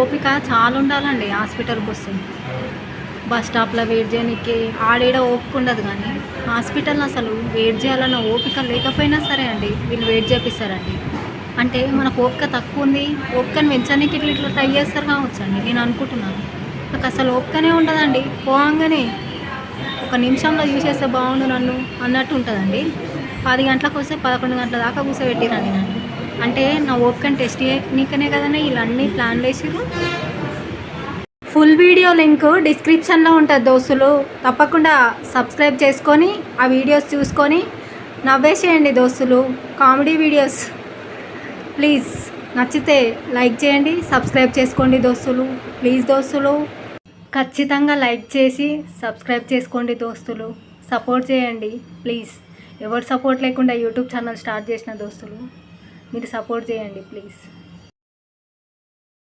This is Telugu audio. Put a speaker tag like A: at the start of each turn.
A: ఓపిక చాలా ఉండాలండి హాస్పిటల్కి వస్తే. బస్ స్టాప్లో వెయిట్ చేయడానికి ఆడేడ ఓపిక ఉండదు కానీ హాస్పిటల్ అసలు వెయిట్ చేయాలన్న ఓపిక లేకపోయినా సరే అండి వీళ్ళు వెయిట్ చేపిస్తారండి. అంటే మనకు ఓపిక తక్కువ ఉంది ఓపికను పెంచడానికి ఇట్లా ఇట్లా ట్రై చేస్తారు కావచ్చు అండి నేను అనుకుంటున్నాను. నాకు అసలు ఓపికనే ఉండదండి పోవంగానే ఒక నిమిషంలో చూసేస్తే బాగుండు నన్ను అన్నట్టు ఉంటుందండి. పది గంటలకు వస్తే పదకొండు గంటల దాకా కూర్చోబెట్టిరండి నన్ను. అంటే నా ఓపికని టెస్ట్ చేయనీకనే కదనే ఇలా అన్ని ప్లాన్లు వేసారు ఫుల్ వీడియో లింక్ డిస్క్రిప్షన్లో ఉంటుంది దోస్తులు. తప్పకుండా సబ్స్క్రైబ్ చేసుకొని ఆ వీడియోస్ చూసుకొని నవ్వేసేయండి దోస్తులు. కామెడీ వీడియోస్ ప్లీజ్ నచ్చితే లైక్ చేయండి సబ్స్క్రైబ్ చేసుకోండి దోస్తులు. ప్లీజ్ దోస్తులు. ఖచ్చితంగా లైక్ చేసి సబ్స్క్రైబ్ చేసుకోండి దోస్తులు. సపోర్ట్ చేయండి. ప్లీజ్ ఎవరు సపోర్ట్ లేకుండా యూట్యూబ్ ఛానల్ స్టార్ట్ చేసిన దోస్తులు. మీరు సపోర్ట్ చేయండి ప్లీజ్